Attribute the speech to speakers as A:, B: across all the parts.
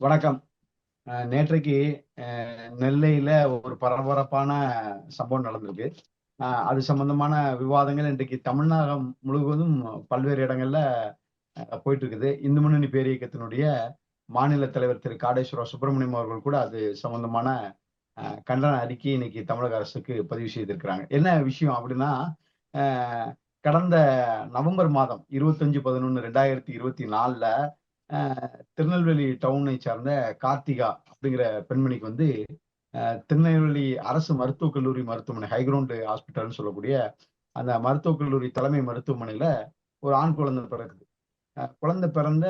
A: வணக்கம். அஹ் நேற்றைக்கு நெல்லையில ஒரு பரபரப்பான சம்பவம் நடந்திருக்கு. அது சம்பந்தமான விவாதங்கள் இன்றைக்கு தமிழ்நாடு முழுவதும் பல்வேறு இடங்கள்ல அஹ் போயிட்டு இருக்குது இந்து முன்னணி பேரியக்கத்தினுடைய மாநில தலைவர் திரு. காடேஸ்வர சுப்பிரமணியம் அவர்கள் கூட அது சம்பந்தமான கண்டன அறிக்கை இன்னைக்கு தமிழக அரசுக்கு பதிவு செய்திருக்கிறாங்க. என்ன விஷயம் அப்படின்னா கடந்த நவம்பர் மாதம் இருபத்தஞ்சு பதினொன்னு ரெண்டாயிரத்தி இருபத்தி நாலுல திருநெல்வேலி டவுனை சார்ந்த கார்த்திகா அப்படிங்கிற பெண்மணிக்கு வந்து திருநெல்வேலி அரசு மருத்துவக் கல்லூரி மருத்துவமனை ஹைகிரவுண்டு ஹாஸ்பிட்டல்னு சொல்லக்கூடிய அந்த மருத்துவக் கல்லூரி தலைமை மருத்துவமனையில ஒரு ஆண் குழந்தை பிறகுது குழந்தை பிறந்த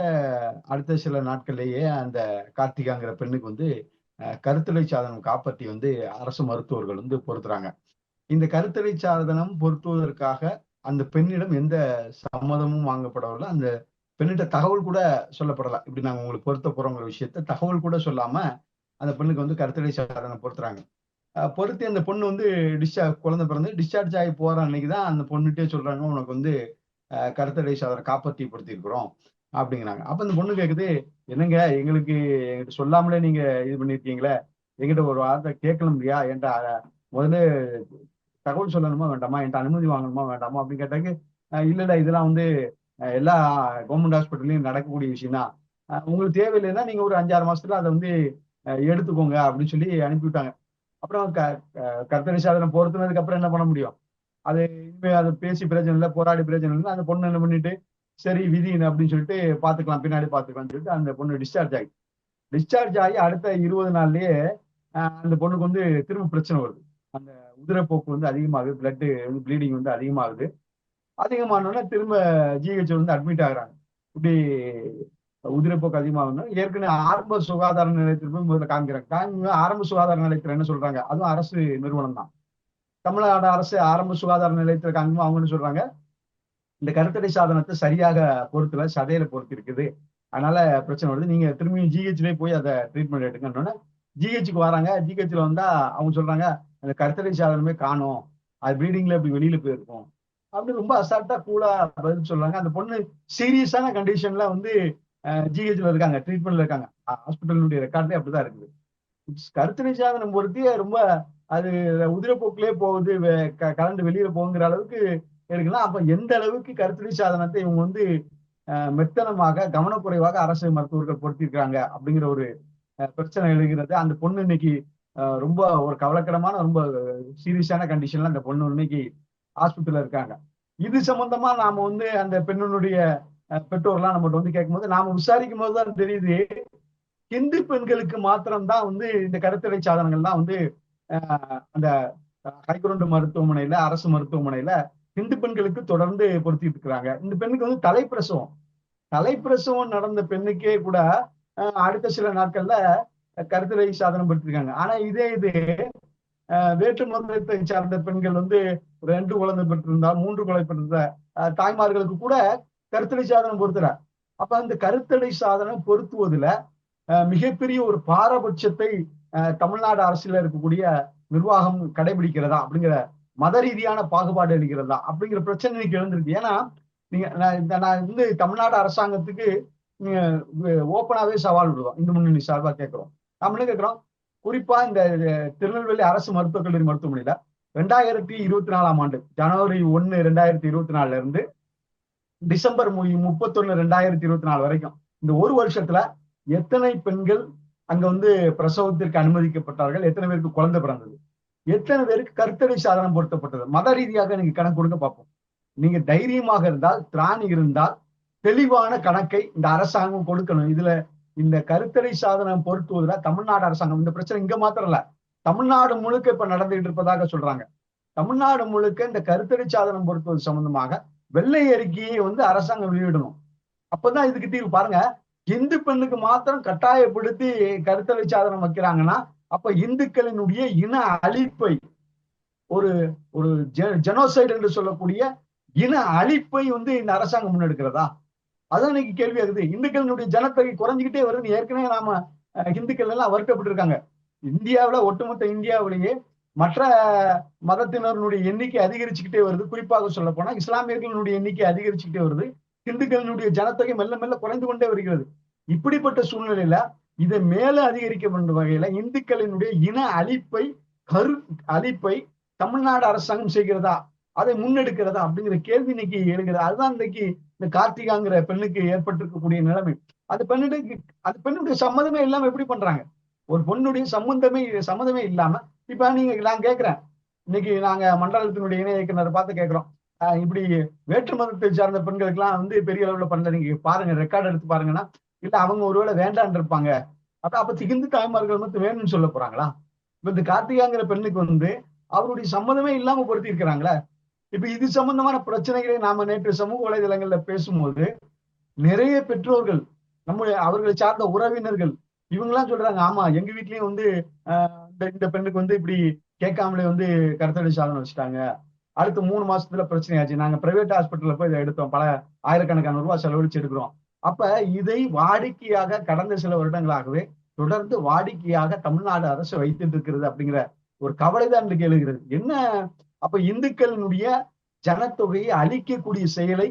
A: அடுத்த சில நாட்கள்லேயே அந்த கார்த்திகாங்கிற பெண்ணுக்கு வந்து கருத்தலை சாதனம் காப்பாற்றி வந்து அரசு மருத்துவர்கள் வந்து பொருத்துறாங்க. இந்த கருத்தலை சாதனம் பொருத்துவதற்காக அந்த பெண்ணிடம் எந்த சம்மதமும் வாங்கப்படவில்லை. அந்த பெண்ணிட்ட தகவல் கூட சொல்லப்படல இப்படி நாங்க உங்களுக்கு பொருத்த போறோங்கிற விஷயத்த தகவல் கூட சொல்லாம அந்த பெண்ணுக்கு வந்து கருத்தடை சாதனை பொருத்துறாங்க. பொருத்தி அந்த பொண்ணு வந்து டிஸ்சார்ஜ் குழந்தை பிறந்து டிஸ்சார்ஜ் ஆகி போற அன்னைக்கு தான் அந்த பொண்ணுகிட்டே சொல்றாங்க உனக்கு வந்து கருத்தடை சாதனை காப்பாற்றி படுத்திருக்கிறோம் அப்படிங்கிறாங்க. அப்ப அந்த பொண்ணு கேக்குது என்னங்க எங்களுக்கு எங்கிட்ட சொல்லாமலே நீங்க இது பண்ணிருக்கீங்களே? எங்கிட்ட ஒரு வார்த்தை கேட்கணும் இல்லையா என்கிட்ட முதல்ல தகவல் சொல்லணுமா வேண்டாமா? என்கிட்ட அனுமதி வாங்கணுமா வேண்டாமா? அப்படின்னு கேட்டாங்க இல்லடா இதெல்லாம் வந்து எல்லா கவர்மெண்ட் ஹாஸ்பிட்டல்லையும் நடக்கக்கூடிய விஷயம் தான் உங்களுக்கு தேவையில்லைன்னா நீங்க ஒரு அஞ்சாறு மாசத்துல அதை வந்து எடுத்துக்கோங்க அப்படின்னு சொல்லி அனுப்பிவிட்டாங்க. அப்புறம் க கர்த்தரி சாதனம் பொருத்துனதுக்கு அப்புறம் என்ன பண்ண முடியும்? அது இனிமே அதை பேசி பிரச்சனை இல்லை போராடி பிரச்சனை இல்லை அந்த பொண்ணு என்ன பண்ணிட்டு சரி விதி அப்படின்னு சொல்லிட்டு பாத்துக்கலாம் பின்னாடி பாத்துக்கலாம்னு சொல்லிட்டு அந்த பொண்ணு டிஸ்சார்ஜ் ஆகி. டிஸ்சார்ஜ் ஆகி அடுத்த இருபது நாள்லயே அந்த பொண்ணுக்கு வந்து திரும்ப பிரச்சனை வருது. அந்த உதிரப்போக்கு வந்து அதிகமாகுது பிளட் ப்ளீடிங் வந்து அதிகமாகுது. அதிகமானோடனே திரும்ப ஜிஹெச் வந்து அட்மிட் ஆகுறாங்க. இப்படி உதிரப்போக்கு அதிகமாகணும் ஏற்கனவே ஆரம்ப சுகாதார நிலையத்தில் போய் முதல்ல காமிக்கிறாங்க. காமி ஆரம்ப சுகாதார நிலையத்தில் என்ன சொல்றாங்க? அதுவும் அரசு நிறுவனம் தான். தமிழ்நாடு அரசு ஆரம்ப சுகாதார நிலையத்தில் காமிக்கும் அவங்க என்ன சொல்றாங்க? இந்த கருத்தடை சாதனத்தை சரியாக பொறுத்துல சதையில பொறுத்து இருக்குது அதனால பிரச்சனை வருது. நீங்க திரும்பியும் ஜிஹெச்லேயே போய் அதை ட்ரீட்மெண்ட் எடுக்கணும்னு ஜிஹெச்சுக்கு வராங்க. ஜிஹெச்ல வந்தா அவங்க சொல்றாங்க அந்த கருத்தடை சாதனமே காணும். அது ப்ளீடிங்ல இப்படி வெளியில போயிருக்கும். அப்படி ரொம்ப அசால்ட்டா கூலா பதில் சொல்றாங்க. அந்த பொண்ணு சீரியஸான கண்டிஷன்ல வந்து ஜிஹெச்ல இருக்காங்க ட்ரீட்மெண்ட்ல இருக்காங்க. ஹாஸ்பிட்டலுடைய ரெக்கார்டே அப்படிதான் இருக்குது. கருத்தடை சாதனம் பொறுத்தி ரொம்ப அது உதிரப்போக்கிலே போகுது கலந்து வெளியில போகுங்கிற அளவுக்கு இருக்குன்னா அப்ப எந்த அளவுக்கு கருத்தடை சாதனத்தை இவங்க வந்து மெத்தனமாக கவனக்குறைவாக அரசு மருத்துவர்கள் பொருத்திருக்காங்க அப்படிங்கிற ஒரு அஹ், பிரச்சனை எழுகிறது. அந்த பொண்ணு இன்னைக்கு ரொம்ப ஒரு கவலைக்கிடமான ரொம்ப சீரியஸான கண்டிஷன்ல அந்த பொண்ணு இன்னைக்கு ஹாஸ்பிட்டல்ல இருக்காங்க. இது சம்பந்தமா நாம வந்து அந்த பெண்ணினுடைய பெற்றோர்லாம் நம்மகிட்ட வந்து கேட்கும்போது நாம விசாரிக்கும் போது தான் தெரியுது இந்து பெண்களுக்கு மாத்திரம்தான் வந்து இந்த கருத்தடை சாதனங்கள்லாம் வந்து அந்த ஹைகோர்ட் மருத்துவமனையில அரசு மருத்துவமனையில இந்து பெண்களுக்கு தொடர்ந்து பொருத்திட்டு இருக்கிறாங்க. இந்த பெண்ணுக்கு வந்து தலைப்பிரசவம். தலைப்பிரசவம் நடந்த பெண்ணுக்கே கூட அடுத்த சில நாட்கள்ல கருத்தடை சாதனம் படுத்திருக்காங்க ஆனா இதே இது வேற்று மதத்தை சார்ந்த பெண்கள் வந்து ரெண்டு குழந்தை பெற்றிருந்தால் மூன்று குழந்தை பெற்றிருந்த தாய்மார்களுக்கு கூட கருத்தடை சாதனம் பொருத்துறார். அப்ப அந்த கருத்தடை சாதனம் பொருத்துவதுல மிகப்பெரிய ஒரு பாரபட்சத்தை தமிழ்நாடு அரசியல இருக்கக்கூடிய நிர்வாகம் கடைபிடிக்கிறதா அப்படிங்கிற மத ரீதியான பாகுபாடு அளிக்கிறதா அப்படிங்கிற பிரச்சனை இன்னைக்கு எழுந்திருக்கு. ஏன்னா நீங்க நான் இந்த நான் வந்து தமிழ்நாடு அரசாங்கத்துக்கு ஓப்பனாவே சவால் விடுவோம். இந்து முன்னணி சார்பா கேட்கிறோம். நாம என்ன கேட்கிறோம்? குறிப்பா இந்த திருநெல்வேலி அரசு மருத்துவக் கல்லூரி மருத்துவமனையில ரெண்டாயிரத்தி இருபத்தி நாலாம் ஆண்டு ஜனவரி ஒன்னு ரெண்டாயிரத்தி இருபத்தி நாலுல இருந்து டிசம்பர் முப்பத்தொன்னு ரெண்டாயிரத்தி இருபத்தி நாலு வரைக்கும் இந்த ஒரு வருஷத்துல எத்தனை பெண்கள் அங்க வந்து பிரசவத்திற்கு அனுமதிக்கப்பட்டார்கள்? எத்தனை பேருக்கு குழந்தை பிறந்தது? எத்தனை பேருக்கு கருத்தடை சாதனம் பொருத்தப்பட்டது? மத ரீதியாக நீங்க கணக்கு கொடுக்க பார்ப்போம். நீங்க தைரியமாக இருந்தால் திராணி இருந்தால் தெளிவான கணக்கை இந்த அரசாங்கம் கொடுக்கணும். இதுல இந்த கருத்தடை சாதனம் பொருத்துவதுல தமிழ்நாடு அரசாங்கம் இந்த பிரச்சனை இங்க மாத்திரம் இல்ல. தமிழ்நாடு முழுக்க இப்ப நடந்துகிட்டு இருப்பதாக சொல்றாங்க. தமிழ்நாடு முழுக்க இந்த கருத்தடை சாதனம் பொருத்துவது சம்பந்தமாக வெள்ளை அறிக்கையை வந்து அரசாங்கம் வெளியிடணும். அப்பதான் இதுக்கு தீர்வு. பாருங்க இந்து பெண்ணுக்கு மாத்திரம் கட்டாயப்படுத்தி கருத்தடை சாதனம் வைக்கிறாங்கன்னா அப்ப இந்துக்களினுடைய இன அழிப்பை ஒரு ஒரு ஜெனோசைடு என்று சொல்லக்கூடிய இன அழிப்பை வந்து இந்த அரசாங்கம் முன்னெடுக்கிறதா? அதான் இன்னைக்கு கேள்வியாகுது இந்துக்களினுடைய ஜனத்தொகை குறைஞ்சிக்கிட்டே வருது. ஏற்கனவே நாம ஹிந்துக்கள் இந்துக்கள் எல்லாம் வருத்தப்பட்டிருக்காங்க இந்தியாவில ஒட்டுமொத்த இந்தியாவிலேயே மற்ற மதத்தினருடைய எண்ணிக்கை அதிகரிச்சுக்கிட்டே வருது. குறிப்பாக சொல்ல போனா இஸ்லாமியர்களுடைய எண்ணிக்கை அதிகரிச்சுக்கிட்டே வருது. இந்துக்களினுடைய ஜனத்தொகை மெல்ல மெல்ல குறைந்து கொண்டே வருகிறது. இப்படிப்பட்ட சூழ்நிலையில இதை மேல அதிகரிக்க வேண்டும் வகையில இந்துக்களினுடைய இன அழிப்பை கரு அழிப்பை தமிழ்நாடு அரசாங்கம் செய்கிறதா? அதை முன்னெடுக்கிறதா அப்படிங்கிற கேள்வி இன்னைக்கு எழுகிறது. அதுதான் இன்னைக்கு இந்த கார்த்திகாங்கிற பெண்ணுக்கு ஏற்பட்டிருக்கக்கூடிய நிலைமை. அந்த பெண்ணுக்கு அந்த பெண்ணுடைய சம்மதமே இல்லாம எப்படி பண்றாங்க? ஒரு பொண்ணுடைய சம்மந்தமே சம்மதமே இல்லாம இப்ப நீங்க நான் கேட்கிறேன் இன்னைக்கு நாங்க மண்டலத்தினுடைய இணை இயக்குனர் பார்த்து கேட்கிறோம் ஆஹ் இப்படி வேற்று மதத்தை சார்ந்த பெண்களுக்கெல்லாம் வந்து பெரிய அளவுல பண்ணல. நீங்க பாருங்க ரெக்கார்ட் எடுத்து பாருங்கன்னா இல்ல அவங்க ஒருவேளை வேண்டான் இருப்பாங்க. அப்ப அப்ப திகிந்து தாய்மார்கள் மட்டும் வேணும்னு சொல்ல போறாங்களா? இப்ப இந்த கார்த்திகாங்கிற பெண்ணுக்கு வந்து அவருடைய சம்மதமே இல்லாம பொருத்தி இருக்கிறாங்களே இப்ப இது சம்பந்தமான பிரச்சனைகளை நாம நேற்று சமூக வலைதளங்கள்ல பேசும்போது நிறைய பெற்றோர்கள் நம்முடைய அவர்களை சார்ந்த உறவினர்கள் இவங்கெல்லாம் சொல்றாங்க ஆமா எங்க வீட்லயும் வந்து ஆஹ் இந்த இந்த பெண்ணுக்கு வந்து இப்படி கேட்காமலே வந்து கருத்தடை சாதனை வச்சுட்டாங்க. அடுத்து மூணு மாசத்துல பிரச்சனை ஆச்சு நாங்க பிரைவேட் ஹாஸ்பிட்டல்ல போய் இதை எடுத்தோம். பல ஆயிரக்கணக்கான ரூபாய் செலவழிச்சு எடுக்கிறோம். அப்ப இதை வாடிக்கையாக கடந்த சில வருடங்களாகவே தொடர்ந்து வாடிக்கையாக தமிழ்நாடு அரசு வைத்துட்டு இருக்கிறது அப்படிங்கிற ஒரு கவலை தான் இன்றைக்கு எழுகிறது என்ன அப்ப இந்துக்களினுடைய ஜனத்தொகையை அழிக்கக்கூடிய செயலை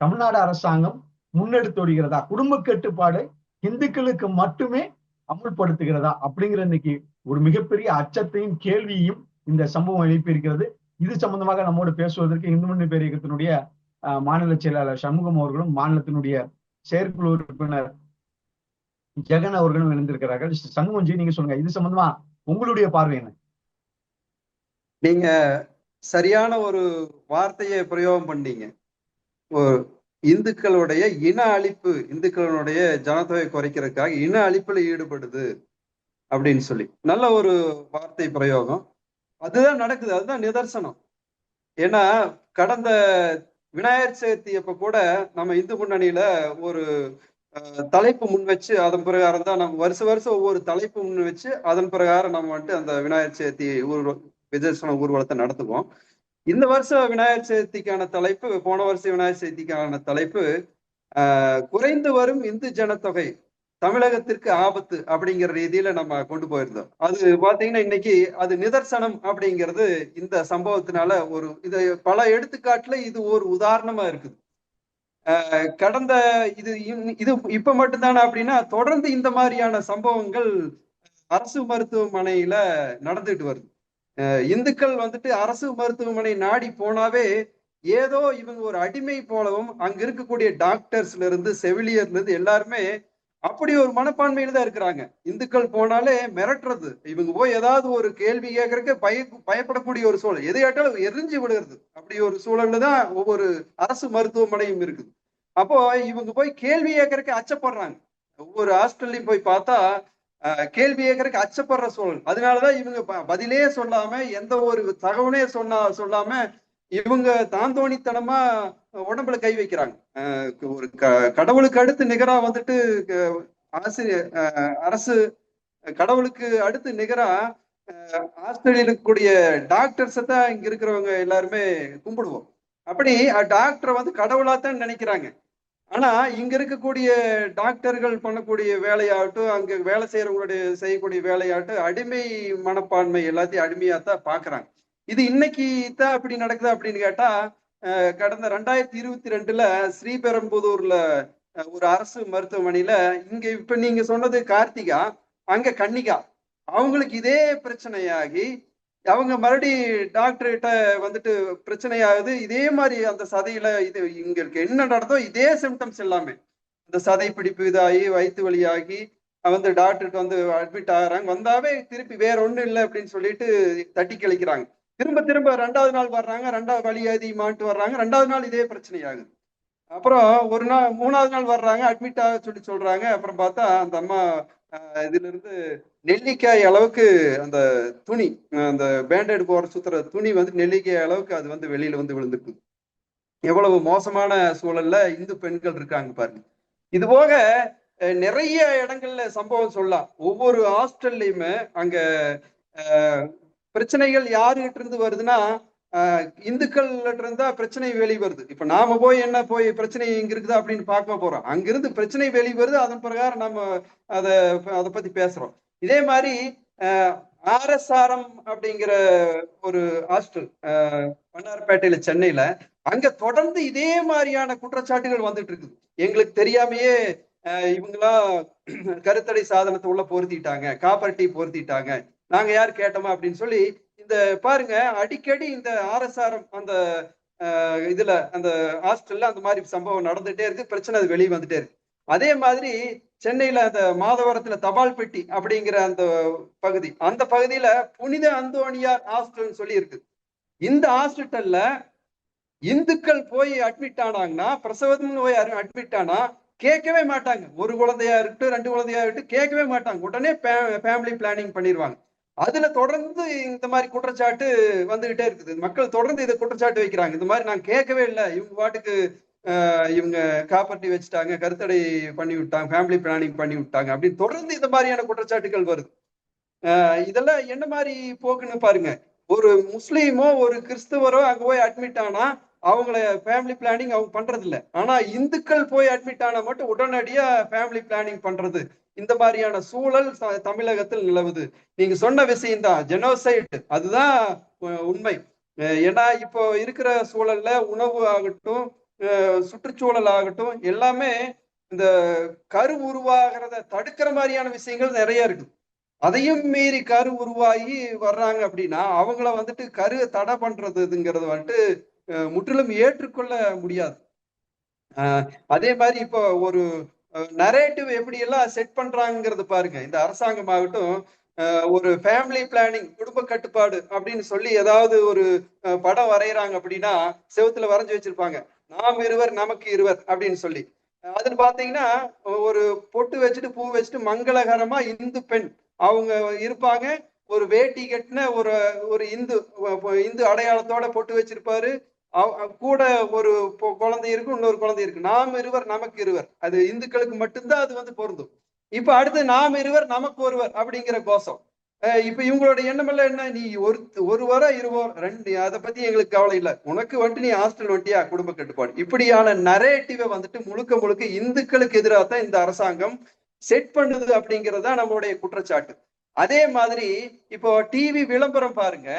A: தமிழ்நாடு அரசாங்கம் முன்னெடுத்து வருகிறதா? குடும்ப கட்டுப்பாடு இந்துக்களுக்கு மட்டுமே அமுல்படுத்துகிறதா? அப்படிங்கிற இன்னைக்கு ஒரு மிகப்பெரிய அச்சத்தையும் கேள்வியையும் இந்த சம்பவம் எழுப்பியிருக்கிறது இது சம்பந்தமாக நம்மோடு பேசுவதற்கு இந்து முன்னணி பேரியக்கத்தினுடைய மாநில செயலாளர் சண்முகம் அவர்களும் மாநிலத்தினுடைய செயற்குழு உறுப்பினர் ஜெகன் அவர்களும் இணைந்திருக்கிறார்கள். சண்முகம்ஜி நீங்க சொல்லுங்க. இது சம்பந்தமா உங்களுடைய பார்வை என்ன?
B: நீங்க சரியான ஒரு வார்த்தையை பிரயோகம் பண்ணீங்க. இந்துக்களுடைய இன அழிப்பு இந்துக்களுடைய ஜனத்தொகை குறைக்கிறதுக்காக இன அழிப்புல ஈடுபடுது அப்படின்னு சொல்லி. நல்ல ஒரு வார்த்தை பிரயோகம். அதுதான் நடக்குது. அதுதான் நிதர்சனம். ஏன்னா கடந்த விநாயகர் சதுர்த்தி அப்ப கூட நம்ம இந்து முன்னணியில ஒரு தலைப்பு முன் வச்சு அதன் பிரகாரம் தான் நம்ம வருஷ வருஷம் ஒவ்வொரு தலைப்பு முன் வச்சு அதன் பிரகாரம் நம்ம வந்துட்டு அந்த விநாயகர் சதுர்த்தி விஜயசன ஊர்வலத்தை நடத்துவோம். இந்த வருஷம் விநாயகர் சதுர்த்திக்கான தலைப்பு போன வருஷம் விநாயகர் சதுர்த்திக்கான தலைப்பு குறைந்து வரும் இந்து ஜனத்தொகை தமிழகத்திற்கு ஆபத்து அப்படிங்கிற ரீதியில நம்ம கொண்டு போயிருந்தோம். அது பாத்தீங்கன்னா இன்னைக்கு அது நிதர்சனம் அப்படிங்கிறது இந்த சம்பவத்தினால ஒரு இது பல எடுத்துக்காட்டுல இது ஒரு உதாரணமா இருக்குது. கடந்த இது இது இப்ப மட்டும்தானே அப்படின்னா தொடர்ந்து இந்த மாதிரியான சம்பவங்கள் அரசு மருத்துவமனையில நடந்துட்டு வருது. இந்துக்கள் வந்துட்டு அரசு மருத்துவமனை நாடி போனாவே ஏதோ இவங்க ஒரு அடிமை போலவும் அங்க இருக்கக்கூடிய டாக்டர்ஸ்ல இருந்து செவிலியர்ல இருந்து எல்லாருமே அப்படி ஒரு மனப்பான்மையில தான் இருக்கிறாங்க. இந்துக்கள் போனாலே மிரட்டுறது. இவங்க போய் ஏதாவது ஒரு கேள்வி கேட்கறக்கு பய பயப்படக்கூடிய ஒரு சூழல். எது கேட்டாலும் எரிஞ்சு விடுகிறது அப்படி ஒரு சூழல்ல தான் ஒவ்வொரு அரசு மருத்துவமனையும் இருக்குது. அப்போ இவங்க போய் கேள்வி கேட்கறக்கு அச்சப்படுறாங்க. ஒவ்வொரு ஹாஸ்டல்லையும் போய் பார்த்தா கேள்வி கேட்கறதுக்கு அச்சப்படுற சூழல். அதனாலதான் இவங்க பதிலே சொல்லாம எந்த ஒரு தகவலே சொன்னா சொல்லாம இவங்க தாந்தோணித்தனமா உடம்புல கை வைக்கிறாங்க. ஒரு கடவுளுக்கு அடுத்து நிகரா வந்துட்டு ஆசிரியர் அரசு கடவுளுக்கு அடுத்து நிகரா ஆஸ்திரேலியா இருக்கக்கூடிய டாக்டர்ஸை தான் இங்க இருக்கிறவங்க எல்லாருமே கும்பிடுவோம். அப்படி டாக்டரை வந்து கடவுளா தான் நினைக்கிறாங்க. ஆனா இங்க இருக்கக்கூடிய டாக்டர்கள் பண்ணக்கூடிய வேலையாகட்டும் அங்க வேலை செய்யறவங்களுடைய செய்யக்கூடிய வேலையாகட்டும் அடிமை மனப்பான்மை எல்லாத்தையும் அடிமையா தான் பாக்குறாங்க. இது இன்னைக்கு தான் அப்படி நடக்குது அப்படின்னு கேட்டா கடந்த ரெண்டாயிரத்தி இருபத்தி ரெண்டுல ஸ்ரீபெரும்புதூர்ல ஒரு அரசு மருத்துவமனையில இங்க இப்ப நீங்க சொன்னது கார்த்திகா அங்க கன்னிகா. அவங்களுக்கு இதே பிரச்சனையாகி அவங்க மறுபடி டாக்டர்கிட்ட வந்துட்டு பிரச்சனையாகுது. இதே மாதிரி அந்த சதையில இது இங்களுக்கு என்ன நடந்தோ இதே சிம்டம்ஸ் எல்லாமே. இந்த சதை பிடிப்பு இதாகி வயிற்று வழியாகி வந்து டாக்டர்கிட்ட வந்து அட்மிட் ஆகிறாங்க. வந்தாவே திருப்பி வேற ஒண்ணும் இல்லை அப்படின்னு சொல்லிட்டு தட்டி கழிக்கிறாங்க. திரும்ப திரும்ப ரெண்டாவது நாள் வர்றாங்க. ரெண்டாவது வழி மாட்டு வர்றாங்க. ரெண்டாவது நாள் இதே பிரச்சனை ஆகுது அப்புறம் ஒரு நாள் மூணாவது நாள் வர்றாங்க. அட்மிட் ஆக சொல்லி சொல்றாங்க. அப்புறம் பார்த்தா அந்த அம்மா இதுல இருந்து நெல்லிக்காய் அளவுக்கு அந்த துணி அந்த பேண்டேடு போற சுத்துற துணி வந்து நெல்லிக்காய் அளவுக்கு அது வந்து வெளியில வந்து விழுந்துருக்கு எவ்வளவு மோசமான சூழல்ல இந்து பெண்கள் இருக்காங்க பாருங்க. இது போக நிறைய இடங்கள்ல சம்பவம் சொல்லலாம். ஒவ்வொரு ஹாஸ்டல்லையுமே அங்க பிரச்சனைகள் யாருகிட்ட இருந்து வருதுன்னா இந்துக்கள்ல இருந்தா பிரச்சனை வெளி வருது. இப்ப நாம போய் என்ன போய் பிரச்சனை இங்க இருக்குதா அப்படின்னு பார்க்க போறோம். அங்கிருந்து பிரச்சனை வெளி வருது. அதன் பிரகாரம் நம்ம அதை அதை பத்தி பேசுறோம். இதே மாதிரி ஆர்எஸ்ஆர்எம் அப்படிங்கிற ஒரு ஹாஸ்டல் பன்னார்பேட்டையில சென்னையில அங்க தொடர்ந்து இதே மாதிரியான குற்றச்சாட்டுகள் வந்துட்டு இருக்குது. எங்களுக்கு தெரியாமையே இவங்களா கருத்தடை சாதனத்தை உள்ள பொருத்திட்டாங்க காப்பர் டீ பொருத்திட்டாங்க. நாங்க யார் கேட்டோமா அப்படின்னு சொல்லி இந்த பாருங்க அடிக்கடி இந்த ஆர்எஸ்ஆர்எம் அந்த இதுல அந்த ஹாஸ்டல்ல அந்த மாதிரி சம்பவம் நடந்துட்டே இருக்கு. பிரச்சனை அது வெளியே வந்துட்டே இருக்கு. அதே மாதிரி சென்னையில அந்த மாதவரத்துல தபால் பெட்டி அப்படிங்கிற அந்த பகுதி அந்த பகுதியில புனித அந்தோணியார் ஹாஸ்டல்னு சொல்லி இருக்கு இந்த ஹாஸ்பிட்டல்ல இந்துக்கள் போய் அட்மிட் ஆனாங்கன்னா பிரசவத்துக்கு போய் அட்மிட் ஆனா கேட்கவே மாட்டாங்க. ஒரு குழந்தையா இருக்கட்டும் ரெண்டு குழந்தையா இருக்கட்டும் கேட்கவே மாட்டாங்க. உடனே ஃபேமிலி பிளானிங் பண்ணிடுவாங்க அதுல தொடர்ந்து இந்த மாதிரி குற்றச்சாட்டு வந்துகிட்டே இருக்குது. மக்கள் தொடர்ந்து இதை குற்றச்சாட்டு வைக்கிறாங்க. இந்த மாதிரி நான் கேட்கவே இல்லை. இவங்க பாட்டுக்கு ஆஹ் இவங்க காப்பர்ட்டி வச்சுட்டாங்க கருத்தடை பண்ணி விட்டாங்க ஃபேமிலி பிளானிங் பண்ணி விட்டாங்க அப்படின்னு தொடர்ந்து இந்த மாதிரியான குற்றச்சாட்டுகள் வருது. ஆஹ் இதெல்லாம் என்ன மாதிரி போக்குன்னு பாருங்க. ஒரு முஸ்லீமோ ஒரு கிறிஸ்துவரோ அங்க போய் அட்மிட் ஆனா அவங்கள ஃபேமிலி பிளானிங் அவங்க பண்றது இல்லை ஆனா இந்துக்கள் போய் அட்மிட் ஆனா மட்டும் உடனடியா ஃபேமிலி பிளானிங் பண்றது இந்த மாதிரியான சூழல் ச- தமிழகத்தில் நிலவுது. நீங்க சொன்ன விஷயம் தான் ஜெனோசைட் அதுதான் உண்மை. ஏன்னா இப்போ இருக்கிற சூழல்ல உணவு ஆகட்டும் அஹ், சுற்றுச்சூழல் ஆகட்டும் எல்லாமே இந்த கரு உருவாகிறத தடுக்கிற மாதிரியான விஷயங்கள் நிறைய இருக்கு. அதையும் மீறி கரு உருவாகி வர்றாங்க அப்படின்னா அவங்கள வந்துட்டு கரு தடை பண்றதுங்கிறது வந்துட்டு முற்றிலும் ஏற்றுக்கொள்ள முடியாது. அதே மாதிரி இப்போ ஒரு நரேட்டிவ் எப்படி எல்லாம் செட் பண்றாங்கிறது பாருங்க. இந்த அரசாங்கம் ஆகட்டும் ஒரு ஃபேமிலி பிளானிங் குடும்ப கட்டுப்பாடு அப்படின்னு சொல்லி ஏதாவது ஒரு படம் வரைகிறாங்க அப்படின்னா செவத்துல வரைஞ்சு வச்சிருப்பாங்க. நாம் இருவர் நமக்கு இருவர் அப்படின்னு சொல்லி. அதுல பாத்தீங்கன்னா ஒரு பொட்டு வச்சுட்டு பூ வச்சுட்டு மங்களகரமா இந்து பெண் அவங்க இருப்பாங்க. ஒரு வேட்டி கட்டின ஒரு ஒரு இந்து இந்து அடையாளத்தோட பொட்டு வச்சிருப்பாரு. கூட ஒரு குழந்தை இருக்கும் இன்னொரு குழந்தை இருக்கு. நாம் இருவர் நமக்கு இருவர். அது இந்துக்களுக்கு மட்டும்தான் அது வந்து பொருந்தும். இப்ப அடுத்து நாம் இருவர் நமக்கு ஒருவர் அப்படிங்கிற கோஷம். இப்ப இவங்களோட எண்ணம் எல்லாம் என்ன? நீ ஒரு ஒருவரா இருவோம் ரெண்டு. அதை பத்தி எங்களுக்கு கவலை இல்லை. உனக்கு வந்துட்டு நீ ஹாஸ்டல் வட்டியா குடும்ப கட்டுப்பாடு. இப்படியான நரேட்டிவை வந்துட்டு முழுக்க முழுக்க இந்துக்களுக்கு எதிராக தான் இந்த அரசாங்கம் செட் பண்ணுது அப்படிங்கறதா நம்மளுடைய குற்றச்சாட்டு. அதே மாதிரி இப்போ டிவி விளம்பரம் பாருங்க.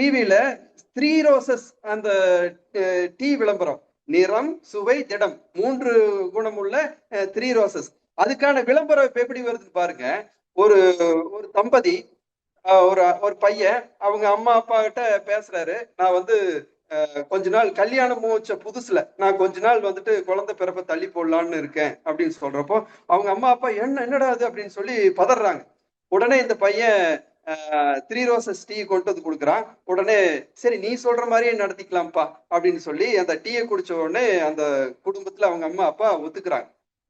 B: டிவியில த்ரீ ரோசஸ் அந்த டீ விளம்பரம். நிறம் சுவை திடம். மூன்று குணமுள்ள த்ரீ ரோசஸ் அதுக்கான விளம்பரம் இப்ப எப்படி வருதுன்னு பாருங்க. ஒரு ஒரு தம்பதி ஒரு ஒரு பையன் அவங்க அம்மா அப்பா கிட்ட பேசுறாரு. நான் வந்து கொஞ்ச நாள் கல்யாணம் முடிச்ச புதுசுல நான் கொஞ்ச நாள் வந்துட்டு குழந்தை பிறப்ப தள்ளி போடலான்னு இருக்கேன் அப்படின்னு சொல்றப்போ அவங்க அம்மா அப்பா என்ன என்னடா அது அப்படின்னு சொல்லி பதறாங்க. உடனே இந்த பையன் த்ரீ ரோசஸ் டீ கொண்டு வந்து கொடுக்குறான். உடனே சரி நீ சொல்ற மாதிரியே நடத்திக்கலாம்ப்பா அப்படின்னு சொல்லி அந்த டீயை குடிச்ச உடனே அந்த குடும்பத்துல அவங்க அம்மா அப்பா ஒத்துக்கிறாங்க.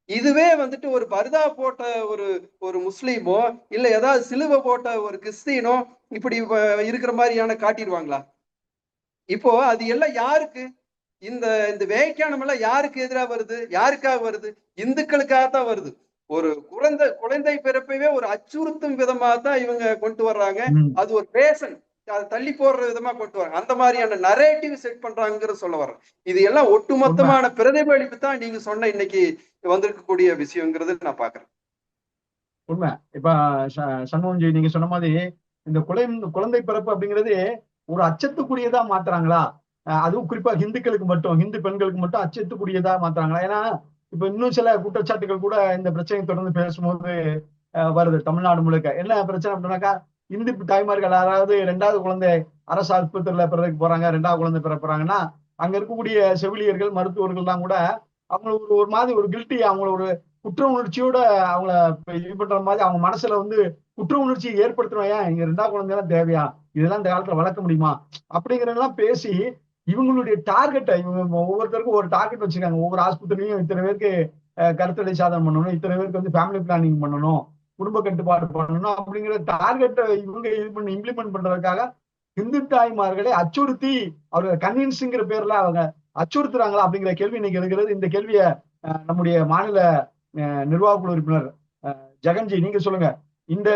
B: இதுவே வந்துட்டு ஒரு பர்தா போட்ட ஒரு ஒரு முஸ்லீமோ இல்ல ஏதாவது சிலுவை போட்ட ஒரு கிறிஸ்தீனோ இப்படி இருக்கிற மாதிரியான காட்டிடுவாங்களா? இப்போ அது எல்லாம் யாருக்கு? இந்த இந்த வேக்கியானம் எல்லாம் யாருக்கு எதிராக வருது? யாருக்காக வருது? இந்துக்களுக்காக தான் வருது. ஒரு குழந்தை குழந்தை பிறப்பையே ஒரு அச்சுறுத்தும் விதமா தான் இவங்க கொண்டு வர்றாங்க. அது ஒரு பேஷன் அதை தள்ளி போடுற விதமா கொண்டு வராங்க அந்த மாதிரியான நரேட்டிவ் செட் பண்றாங்கிற சொல்ல வர்றேன். இது எல்லாம் ஒட்டுமொத்தமான பிரதிபலிப்பு தான் நீங்க சொன்ன இன்னைக்கு வந்திருக்கக்கூடிய விஷயங்கிறது நான் பாக்குறேன்
A: உண்மை. இப்ப சண்முகம்ஜி நீங்க சொன்ன மாதிரி இந்த குலை குழந்தை பிறப்பு அப்படிங்கிறது ஒரு அச்சத்துக்குரியதா மாத்துறாங்களா? அதுவும் குறிப்பா ஹிந்துக்களுக்கு மட்டும் ஹிந்து பெண்களுக்கு மட்டும் அச்சத்துக்குரியதா மாத்துறாங்களா? ஏன்னா இப்ப இன்னும் சில குற்றச்சாட்டுகள் கூட இந்த பிரச்சனையை தொடர்ந்து பேசும்போது வருது தமிழ்நாடு முழுக்க. என்ன பிரச்சனை அப்படின்னாக்கா இந்து தாய்மார்கள் அதாவது ரெண்டாவது குழந்தை அரசு ஆஸ்பத்திரியில பிறகு போறாங்க ரெண்டாவது குழந்தை பிற போறாங்கன்னா அங்க இருக்கக்கூடிய செவிலியர்கள் மருத்துவர்கள் தான் கூட அவங்களுக்கு ஒரு ஒரு மாதிரி ஒரு கில்ட்டி அவங்கள ஒரு குற்ற உணர்ச்சியோட அவங்கள இது பண்ற மாதிரி அவங்க மனசுல வந்து குற்ற உணர்ச்சியை ஏற்படுத்தணும். ஏன்? இங்க ரெண்டாவது குழந்தைலாம் தேவையா? இதெல்லாம் இந்த காலத்துல வளர்க்க முடியுமா? அப்படிங்கறதெல்லாம் பேசி இவங்களுடைய டார்கெட்டை இவங்க ஒவ்வொருத்தருக்கும் ஒரு டார்கெட் வச்சிருக்காங்க. ஒவ்வொரு ஆஸ்பத்திரியும் இத்தனை பேருக்கு கருத்தடை சாதனம் பண்ணணும் இத்தனை பேருக்கு வந்து ஃபேமிலி பிளானிங் பண்ணணும் குடும்ப கட்டுப்பாடு பண்ணணும் அப்படிங்கிற டார்கெட்டை இவங்க இது பண்ணி இம்ப்ளிமெண்ட் பண்றதுக்காக இந்து தாய்மார்களை அச்சுறுத்தி அவங்க கன்வின்ஸுங்கிற பேர்ல அவங்க அச்சுறுத்துறாங்களா அப்படிங்கிற கேள்வி இன்னைக்கு இருக்கிறது இந்த கேள்வியை அஹ், நம்முடைய மாநில அஹ், நிர்வாக குழு உறுப்பினர் அஹ், ஜெகன்ஜி நீங்க சொல்லுங்க. இந்த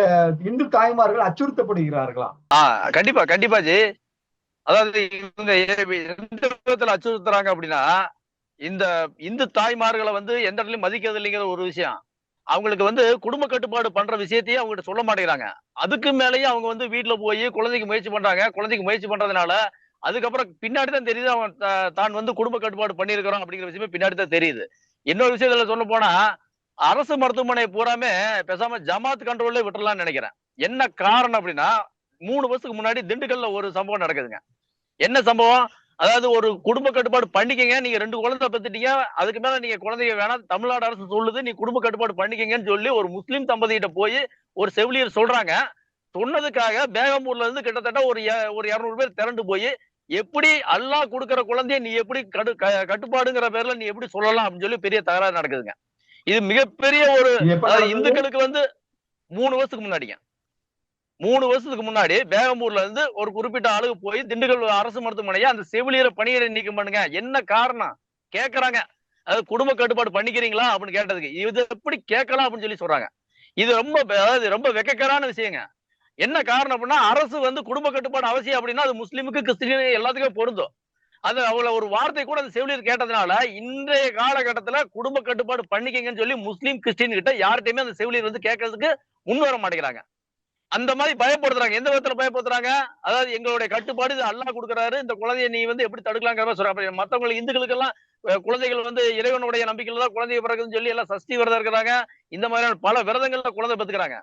A: இந்து தாய்மார்கள் அச்சுறுத்தப்படுகிறார்களா
C: கண்டிப்பா கண்டிப்பா ஜி. அதாவது இவங்க எந்த விதத்துல அச்சுறுத்துறாங்க அப்படின்னா இந்த இந்து தாய்மார்களை வந்து எந்த இடத்துலயும் மதிக்கிறது இல்லைங்கிற ஒரு விஷயம். அவங்களுக்கு வந்து குடும்ப கட்டுப்பாடு பண்ற விஷயத்தையே அவங்ககிட்ட சொல்ல மாட்டேங்கிறாங்க. அதுக்கு மேலேயும் அவங்க வந்து வீட்டுல போய் குழந்தைக்கு முயற்சி பண்றாங்க. குழந்தைக்கு முயற்சி பண்றதுனால அதுக்கப்புறம் பின்னாடி தான் தெரியுது அவன் தான் வந்து குடும்ப கட்டுப்பாடு பண்ணியிருக்கிறோம் அப்படிங்கிற விஷயமே பின்னாடி தான் தெரியுது. இன்னொரு விஷயத்துல சொல்ல போனா அரசு மருத்துவமனை பூராமே பேசாம ஜமாத் கண்ட்ரோல்ல விட்டுறலாம்னு நினைக்கிறேன். என்ன காரணம் அப்படின்னா மூணு வருஷத்துக்கு முன்னாடி திண்டுக்கல்ல ஒரு சம்பவம் நடக்குதுங்க. என்ன சம்பவம்? அதாவது ஒரு குடும்ப கட்டுப்பாடு பண்ணிக்கங்க நீங்க ரெண்டு குழந்தை பெத்துட்டீங்க அதுக்கு மேல நீங்க குழந்தைங்க வேணாம் தமிழ்நாடு அரசு சொல்லுது நீ குடும்ப கட்டுப்பாடு பண்ணிக்கங்கன்னு சொல்லி ஒரு முஸ்லீம் தம்பதியிட்ட போய் ஒரு செவிலியர் சொல்றாங்க. சொன்னதுக்காக பேகம்பூர்ல இருந்து கிட்டத்தட்ட ஒரு ஒரு இருநூறு பேர் திரண்டு போய் எப்படி அல்லாஹ் கொடுக்கிற குழந்தைய நீ எப்படி கடு கட்டுப்பாடுங்கிற பேர்ல நீ எப்படி சொல்லலாம் அப்படின்னு சொல்லி பெரிய தகராறு நடக்குதுங்க. இது மிகப்பெரிய ஒரு? இந்துக்களுக்கு வந்து மூணு வருஷத்துக்கு முன்னாடிங்க. மூணு வருஷத்துக்கு முன்னாடி பேகம்பூர்ல இருந்து ஒரு குறிப்பிட்ட ஆளுக்கு போய் திண்டுக்கல் அரசு மருத்துவமனையை அந்த செவிலியரை பணியிட நீக்கம் பண்ணுங்க. என்ன காரணம்? கேட்கறாங்க அதாவது குடும்ப கட்டுப்பாடு பண்ணிக்கிறீங்களா அப்படின்னு கேட்டதுக்கு இது எப்படி கேட்கலாம் அப்படின்னு சொல்லி சொல்றாங்க. இது ரொம்ப அதாவது ரொம்ப வெக்கக்கரான விஷயங்க. என்ன காரணம் அப்படின்னா அரசு வந்து குடும்ப கட்டுப்பாடு அவசியம் அப்படின்னா அது முஸ்லீமுக்கு கிறிஸ்டின் எல்லாத்துக்கும் பொருந்தும். அது அவள ஒரு வார்த்தை கூட அந்த செவிலியர் கேட்டதுனால இன்றைய காலகட்டத்துல குடும்ப கட்டுப்பாடு பண்ணிக்கங்கன்னு சொல்லி முஸ்லீம் கிறிஸ்டின் கிட்ட யார்கிட்டயுமே அந்த செவிலியர் வந்து கேட்கறதுக்கு முன் வர மாட்டேங்கிறாங்க. அந்த மாதிரி பயப்படுத்துறாங்க. எந்த விதத்துல பயப்படுத்துறாங்க? அதாவது எங்களுடைய கட்டுப்பாடு அல்லாஹ் கொடுக்குறாரு. இந்த குழந்தைய நீ வந்து எப்படி தடுக்கலாங்கிற மாதிரி சொல்றாங்க அப்ப மத்தவங்களுக்கு இந்துக்களுக்கு எல்லாம் குழந்தைகள் வந்து இறைவனுடைய நம்பிக்கையில தான் குழந்தை பிறகுன்னு சொல்லி எல்லாம் சஷ்டி விரதம் இருக்கிறாங்க. இந்த மாதிரியான பல விரதங்கள்ல குழந்தை பெத்துக்கிறாங்க.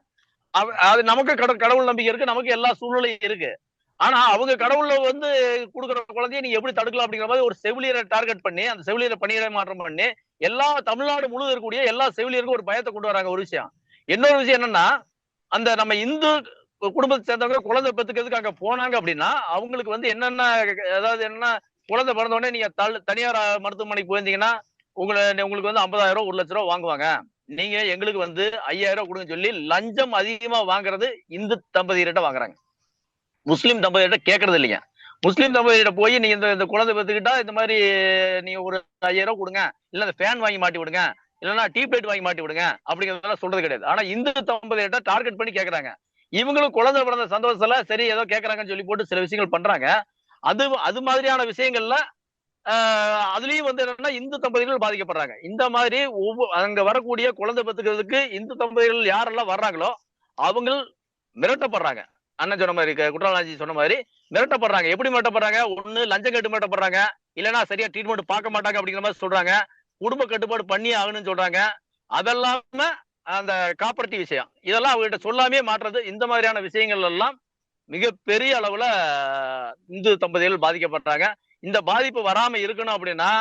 C: அவ- அது நமக்கு கட- கடவுள் நம்பிக்கை இருக்கு. நமக்கு எல்லா சூழ்நிலையும் இருக்கு. ஆனா அவங்க கடவுள்ல வந்து கொடுக்குற குழந்தைய நீ எப்படி தடுக்கலாம் அப்படிங்கிற மாதிரி ஒரு செவிலியரை டார்கெட் பண்ணி அந்த செவிலியரை பணியிட மாற்றம் பண்ணி எல்லா தமிழ்நாடு முழுவதும் இருக்கக்கூடிய எல்லா செவிலியருக்கும் ஒரு பயத்தை கொண்டு வராங்க ஒரு விஷயம். இன்னொரு விஷயம் என்னன்னா அந்த நம்ம இந்து குடும்பத்தை சேர்ந்தவங்க குழந்தை பெற்றுக்கிறதுக்கு அங்க போனாங்க அப்படின்னா அவங்களுக்கு வந்து என்னென்ன அதாவது என்ன குழந்தை பிறந்த உடனே நீங்க தனியார் மருத்துவமனைக்கு போயிருந்தீங்கன்னா உங்களை உங்களுக்கு வந்து ஐம்பதாயிரம் ரூபா ஒரு லட்ச ரூபா வாங்குவாங்க. நீங்க எங்களுக்கு வந்து ஐயாயிரம் ரூபா கொடுங்க சொல்லி லஞ்சம் அதிகமா வாங்குறது இந்து தம்பதியர்கிட்ட வாங்குறாங்க. முஸ்லீம் தம்பதியிட்ட கேட்கறது இல்லைங்க. முஸ்லீம் தம்பதியிட்ட போய் நீங்க இந்த இந்த குழந்தை பெற்றுக்கிட்டா இந்த மாதிரி நீங்க ஒரு ஐயாயிரம் ரூபா கொடுங்க. இல்ல இந்த ஃபேன் வாங்கி மாட்டி விடுங்க. இல்லைன்னா டீ பிளேட் வாங்கி மாட்டி விடுங்க அப்படிங்கிறதெல்லாம் சொல்றது கிடையாது. ஆனா இந்து தம்பதியிட்ட டார்கெட் பண்ணி கேட்கறாங்க இவங்களும் குழந்தை பிறந்த சந்தோஷத்துல சரி ஏதோ கேட்கறாங்கன்னு சொல்லி போட்டு சில விஷயங்கள் பண்றாங்க. அது அது மாதிரியான விஷயங்கள்ல ஆஹ் அதுலயும் வந்து என்னன்னா இந்து தம்பதிகள் பாதிக்கப்படுறாங்க. இந்த மாதிரி ஒவ்வொரு அங்க வரக்கூடிய குழந்தை பெத்துக்கிறதுக்கு இந்து தம்பதிகள் யாரெல்லாம் வர்றாங்களோ அவங்க மிரட்டப்படுறாங்க. அண்ணன் சொன்ன மாதிரி குற்றாலாஜி சொன்ன மாதிரி மிரட்டப்படுறாங்க. எப்படி மிரட்டப்படுறாங்க? ஒண்ணு லஞ்சம் கேட்டு மிரட்டப்படுறாங்க. இல்லைன்னா சரியா ட்ரீட்மெண்ட் பார்க்க மாட்டாங்க அப்படிங்கிற மாதிரி சொல்றாங்க. குடும்ப கட்டுப்பாடு பண்ணி ஆகணும்னு சொல்றாங்க. அதெல்லாம அந்த காப்பரட்டி விஷயம். இதெல்லாம் அவங்ககிட்ட சொல்லாமே மாற்றுறது இந்த மாதிரியான விஷயங்கள் எல்லாம் மிகப்பெரிய அளவுல இந்து தம்பதிகள் பாதிக்கப்படுறாங்க. இந்த பாதிப்பு வராம இருக்கணும் அப்படின்னா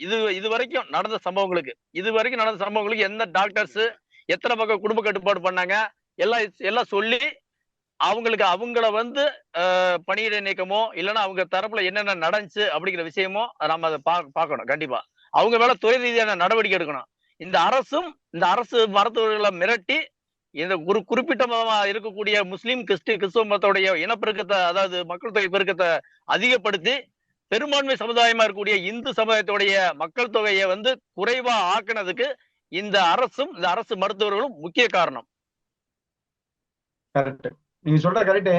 C: இது இது வரைக்கும் நடந்த சம்பவங்களுக்கு இது வரைக்கும் நடந்த சம்பவங்களுக்கு எந்த டாக்டர்ஸ் எத்தனை பக்கம் குடும்ப கட்டுப்பாடு பண்ணாங்க எல்லாம் எல்லாம் சொல்லி அவங்களுக்கு அவங்கள வந்து பணியிட நீக்கமோ இல்லைன்னா அவங்க தரப்புல என்னென்ன நடந்துச்சு அப்படிங்கிற விஷயமோ நம்ம அதை பா பார்க்கணும். கண்டிப்பா. அவங்க மேல துறை ரீதியான நடவடிக்கை எடுக்கணும். இந்த அரசும் இந்த அரசு மருத்துவர்களை மிரட்டி இந்த ஒரு குறிப்பிட்ட மதமாக இருக்கக்கூடிய முஸ்லீம் கிறிஸ்டி கிறிஸ்துவ மதத்துடைய இனப்பெருக்கத்தை அதாவது மக்கள் தொகை பெருக்கத்தை அதிகப்படுத்தி பெரும்பான்மை சமுதாயமா இருக்கக்கூடிய இந்து சமுதாயத்துடைய மக்கள் தொகையை வந்து குறைவா ஆக்குனதுக்கு இந்த அரசும் இந்த அரசு மருத்துவர்களும் முக்கிய காரணம்.
A: கரெக்ட் நீங்க சொல்ற கரெக்ட்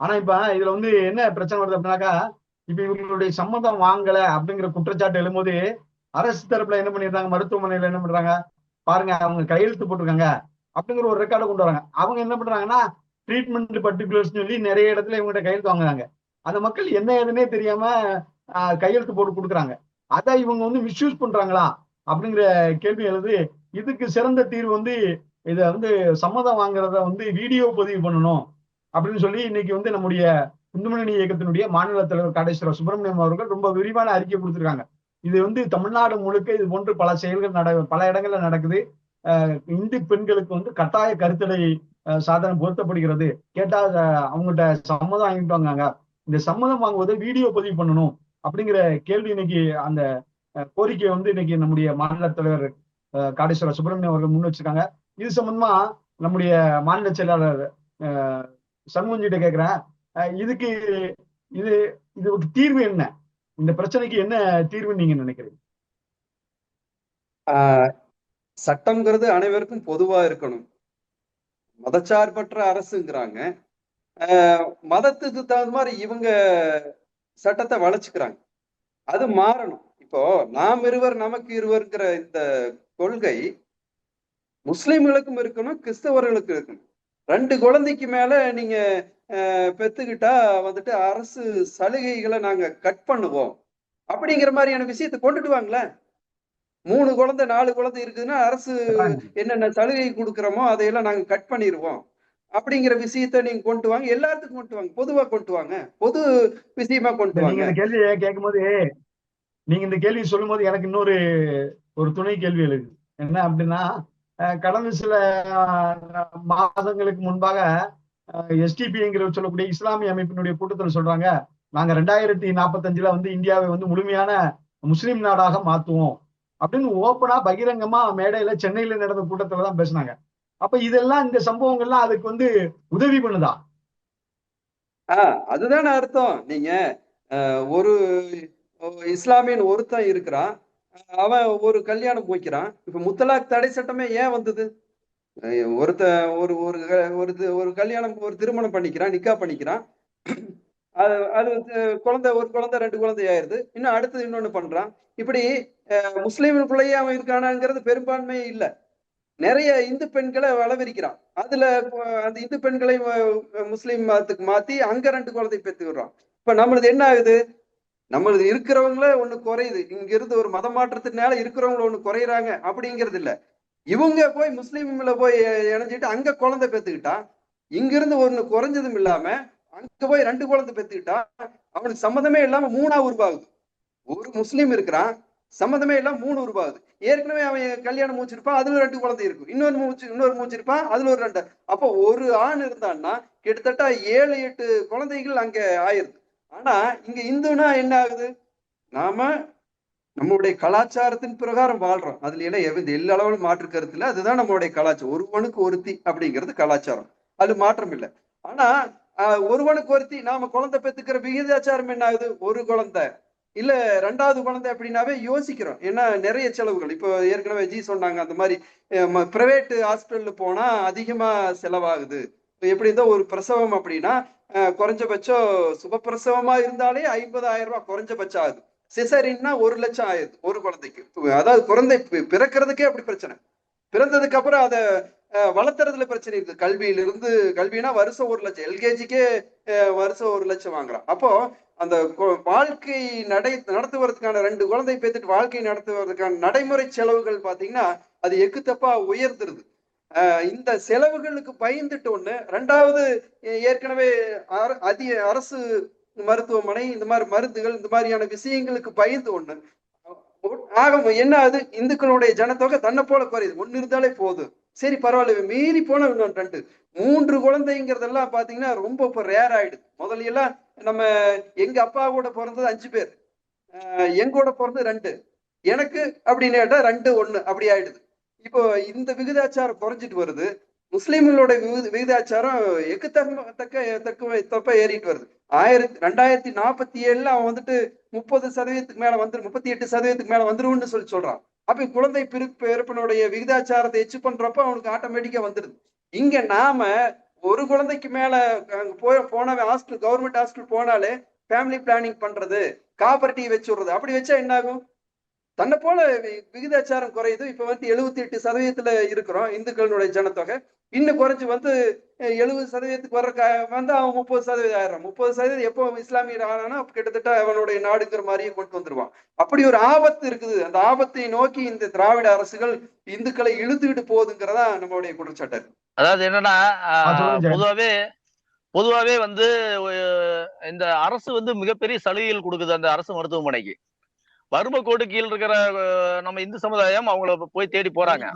A: ஆனா இப்ப இதுல வந்து என்ன பிரச்சனை வருது அப்படின்னாக்கா இப்ப இவங்களுடைய சம்மந்தம் வாங்கல அப்படிங்கிற குற்றச்சாட்டு எழும்போது அரசு தரப்புல என்ன பண்ணிடுறாங்க? மருத்துவமனையில என்ன பண்றாங்க? பாருங்க அவங்க கையெழுத்து போட்டிருக்காங்க. அப்படிங்கிற ஒரு ரெக்கார்டை கொண்டு வராங்க. அவங்க என்ன பண்றாங்கன்னா ட்ரீட்மெண்ட் பர்டிகுலர்ஸ் சொல்லி நிறைய இடத்துல இவங்ககிட்ட கையெழுத்து வாங்குறாங்க. அந்த மக்கள் என்ன ஏதுன்னே தெரியாம கையெழுத்து போட்டு கொடுக்குறாங்க. அதை இவங்க வந்து மிஸ்யூஸ் பண்றாங்களா? அப்படிங்கிற கேள்வி எழுது. இதுக்கு சிறந்த தீர்வு வந்து இதை வந்து சம்மதம் வாங்குறத வந்து வீடியோ பதிவு பண்ணணும். அப்படின்னு சொல்லி இன்னைக்கு வந்து நம்முடைய இந்து முன்னணி இயக்கத்தினுடைய மாநில தலைவர் காடேஸ்வரர் சுப்பிரமணியம் அவர்கள் ரொம்ப விரிவான அறிக்கை கொடுத்துருக்காங்க. இது வந்து தமிழ்நாடு முழுக்க இது போன்று பல செயல்கள் நட பல இடங்கள்ல நடக்குது. இந்து பெண்களுக்கு வந்து கட்டாய கருத்தடை சாதனம் பொருத்தப்படுகிறது. கேட்டா அவங்ககிட்ட சம்மதம் வாங்கிட்டு வாங்காங்க இந்த சம்மதம் வாங்குவதை வீடியோ பதிவு பண்ணணும் அப்படிங்கிற கேள்வி இன்னைக்கு அந்த கோரிக்கை வந்து இன்னைக்கு நம்முடைய மாநில தலைவர் காடேஸ்வர சுப்பிரமணியம் அவர்கள் முன் வச்சிருக்காங்க. இது சம்பந்தமா நம்முடைய மாநில செயலாளர் அஹ், சண்முகஞ்சிட்ட கேக்குறேன். இதுக்கு இது இதுக்கு தீர்வு என்ன? இந்த பிரச்சனைக்கு என்ன தீர்வு நீங்க நினைக்கிறீங்க?
B: ஆஹ் சட்டம்ங்கிறது அனைவருக்கும் பொதுவா இருக்கணும். மதச்சார்பற்ற அரசுங்கிறாங்க. ஆஹ் மதத்துக்கு தகுந்த மாதிரி இவங்க சட்டத்தை வளைச்சுக்கிறாங்க அது மாறணும். இப்போ நாம் இருவர் நமக்கு இருவருங்கிற இந்த கொள்கை முஸ்லிம்களுக்கும் இருக்கணும் கிறிஸ்தவர்களுக்கும் இருக்கணும். ரெண்டு குழந்தைக்கு மேல நீங்க பெத்துக்கிட்டா வந்துட்டு அரசு சலுகைகளை நாங்க கட் பண்ணுவோம். அப்படிங்கிற மாதிரியான விஷயத்தை கொண்டுட்டு வாங்களேன் மூணு குழந்தை நாலு குழந்தை இருக்குதுன்னா அரசு என்னென்ன சலுகை கொடுக்குறோமோ அதையெல்லாம் நாங்க கட் பண்ணிடுவோம் அப்படிங்கிற விஷயத்த நீங்க கொண்டு வாங்க. எல்லாத்துக்கும் கொண்டு வாங்க. பொதுவா கொண்டு வாங்க. பொது விஷயமா கொண்டு வாங்க.
A: இந்த கேள்வியை கேட்கும்போது நீங்க இந்த கேள்வி சொல்லும்போது எனக்கு இன்னொரு ஒரு துணை கேள்வி எழுது. என்ன அப்படின்னா கடந்த சில மாதங்களுக்கு முன்பாக எஸ்டிபிங்கிற சொல்லக்கூடிய இஸ்லாமிய அமைப்பினுடைய கூட்டத்தில் சொல்றாங்க நாங்க ரெண்டாயிரத்தி நாற்பத்தஞ்சுல வந்து இந்தியாவை வந்து முழுமையான முஸ்லிம் நாடாக மாத்துவோம் அப்படின்னு ஓப்பனா பகிரங்கமா மேடையில சென்னையில நடந்த கூட்டத்துல தான் பேசினாங்க. அப்ப இதெல்லாம் இந்த சம்பவங்கள்லாம் அதுக்கு வந்து உதவி பண்ணுதா?
B: ஆஹ் அதுதானே அர்த்தம். நீங்க அஹ், ஒரு இஸ்லாமியன் ஒருத்தன் இருக்கிறான் அவன் ஒரு கல்யாணம் போய்க்கிறான். இப்ப முத்தலாக் தடை சட்டமே ஏன் வந்தது? ஒருத்த ஒரு ஒரு ஒரு ஒரு கல்யாணம் ஒரு திருமணம் பண்ணிக்கிறான் நிக்கா பண்ணிக்கிறான். அது அது குழந்தை ஒரு குழந்தை ரெண்டு குழந்தை ஆயிருது. இன்னும் அடுத்தது இன்னொன்னு பண்றான். இப்படி அஹ், பிள்ளையே அவன் இருக்கானாங்கிறது பெரும்பான்மை இல்ல. நிறைய இந்து பெண்களை வளவிரிக்கிறான். அதுல அந்த இந்து பெண்களை முஸ்லீம் மதத்துக்கு மாத்தி அங்க ரெண்டு குழந்தை பெற்று விடுறான் இப்ப நம்மளது என்ன ஆகுது? நம்மளது இருக்கிறவங்கள ஒண்ணு குறையுது. இங்க இருந்து ஒரு மத மாற்றத்தினால இருக்கிறவங்கள ஒண்ணு குறையறாங்க அப்படிங்கிறது இல்ல. இவங்க போய் முஸ்லீம்ல போய் இணைஞ்சிட்டு அங்க குழந்தை பெத்துக்கிட்டா இங்கிருந்து ஒன்னு ஒண்ணு குறைஞ்சதும் இல்லாம அங்க போய் ரெண்டு குழந்தை பெத்துக்கிட்டா அவனுக்கு சம்மந்தமே இல்லாம மூணா உருவாகுது. ஒரு முஸ்லீம் இருக்கிறான் சம்மந்தமே இல்லாம மூணு உருவாகுது. ஏற்கனவே அவன் கல்யாணம் மூச்சிருப்பான் அதுல ரெண்டு குழந்தை இருக்கும் இன்னொரு மூச்சு இன்னொரு மூச்சிருப்பான் அதுல ஒரு ரெண்டு. அப்போ ஒரு ஆண் இருந்தான்னா கிட்டத்தட்ட ஏழு எட்டு குழந்தைகள் அங்க ஆயிருது ஆனா இங்க இந்துனா என்ன ஆகுது? நாம நம்மளுடைய கலாச்சாரத்தின் பிரகாரம் வாழ்றோம். அதுல எல்லாம் எந்த எல்லா அளவிலும் மாற்று கருத்துல அதுதான் நம்மளுடைய கலாச்சாரம். ஒருவனுக்கு ஒருத்தி அப்படிங்கிறது கலாச்சாரம். அது மாற்றம் இல்லை. ஆனா ஒருவனுக்கு ஒருத்தி நாம குழந்தை பெத்துக்கிற விகிதாச்சாரம் என்ன ஆகுது? ஒரு குழந்தை. இல்ல ரெண்டாவது குழந்தை அப்படின்னாவே யோசிக்கிறோம். ஏன்னா நிறைய செலவுகள். இப்போ ஏற்கனவே ஜி சொன்னாங்க அந்த மாதிரி பிரைவேட் ஹாஸ்பிட்டல்ல போனா அதிகமா செலவாகுது. எப்படி இருந்தா ஒரு பிரசவம் அப்படின்னா குறைஞ்சபட்சம் குறைஞ்சபட்சம் சுபப்பிரசவமா இருந்தாலே ஐம்பதாயிரம் ரூபாய் குறைஞ்சபட்சம் ஆகுது. சிசரின்னா ஒரு லட்சம் ஆயிடுது ஒரு குழந்தைக்கு. அதாவது குழந்தை பிறக்கிறதுக்கே அப்படி பிரச்சனை. பிறந்ததுக்கு அப்புறம் அதை அஹ், வளர்த்துறதுல பிரச்சனை இருக்குது. கல்வியில இருந்து கல்வினா வருஷம் ஒரு லட்சம் எல்கேஜிக்கே வருஷம் ஒரு லட்சம் வாங்குறான். அப்போ அந்த வாழ்க்கை நடை நடத்துவதற்கான ரெண்டு குழந்தை பேத்துட்டு வாழ்க்கை நடத்துவதற்கான நடைமுறை செலவுகள் பாத்தீங்கன்னா அது எக்கு தப்பா உயர்ந்துருது. இந்த செலவுகளுக்கு பயந்துட்டு ஒண்ணு ரெண்டாவது ஏற்கனவே அர- அதிக அரசு மருத்துவமனை இந்த மாதிரி மருந்துகள் இந்த மாதிரியான விஷயங்களுக்கு பயந்து ஒண்ணு. ஆக என்ன அது? இந்துக்களுடைய ஜனத்தொகை தன்னை போல குறையுது. ஒன்னு இருந்தாலே போதும். சரி பரவாயில்ல மீறி போன இன்னொன்று ரெண்டு. மூன்று குழந்தைங்கிறதெல்லாம் பாத்தீங்கன்னா ரொம்ப இப்போ ரேர் ஆயிடுது. முதல்ல எல்லாம் நம்ம எங்க அப்பா கூட பிறந்தது அஞ்சு பேர். எங்கூட பிறந்தது ரெண்டு. எனக்கு அப்படின்னு கேட்டா ரெண்டு ஒண்ணு. அப்படி ஆயிடுது. இப்போ இந்த விகிதாச்சாரம் குறைஞ்சிட்டு வருது. முஸ்லீம்களோட விகிதாச்சாரம் எக்குத்தக்க தக்க தக்க தப்ப ஏறிட்டு வருது. ஆயிரத்தி ரெண்டாயிரத்தி நாற்பத்தி ஏழுல அவன் வந்துட்டு முப்பது சதவீதத்துக்கு மேல வந்துரு முப்பத்தி எட்டு சதவீதத்துக்கு மேல வந்துருவோம்னு சொல்லி சொல்றான். அப்ப குழந்தை பிறப்பு பிறப்பினுடைய விகிதாச்சாரத்தை எச்சு பண்றப்ப அவனுக்கு ஆட்டோமேட்டிக்கா வந்துருது. இங்க நாம ஒரு குழந்தைக்கு மேல அங்க போய் போன ஹாஸ்டல் கவர்மெண்ட் ஹாஸ்டல் போனாலே ஃபேமிலி பிளானிங் பண்றது காப்பர்ட்டி வச்சு விடுறது. அப்படி வச்சா என்ன ஆகும் தன்னை போல வி- விகிதாச்சாரம் குறையுது. இப்ப வந்து எழுபத்தி எட்டு சதவீதத்துல இருக்கிறோம் இந்துக்களுடைய ஜனத்தொகை. இன்னும் குறைஞ்சு வந்து எழுபது சதவீதத்துக்கு வர்ற வந்து அவன் முப்பது சதவீதம் ஆயிரம் முப்பது சதவீதம் எப்போ இஸ்லாமியர் ஆனானா கிட்டத்தட்ட அவனுடைய நாடுங்கிற மாதிரியே கொண்டு வந்துருவான். அப்படி ஒரு ஆபத்து இருக்குது. அந்த ஆபத்தை நோக்கி இந்த திராவிட அரசுகள் இந்துக்களை இழுத்துக்கிட்டு போகுதுங்கிறதா நம்மளுடைய குற்றச்சாட்டு.
C: அதாவது என்னன்னா. பொதுவாவே பொதுவாவே வந்து இந்த அரசு வந்து மிகப்பெரிய சலுகைகள் கொடுக்குது அந்த அரசு மருத்துவமனைக்கு. வறுமை கோடு கீழ் இருக்கிற நம்ம இந்து சமுதாயம் அவங்கள போய் தேடி போறாங்க.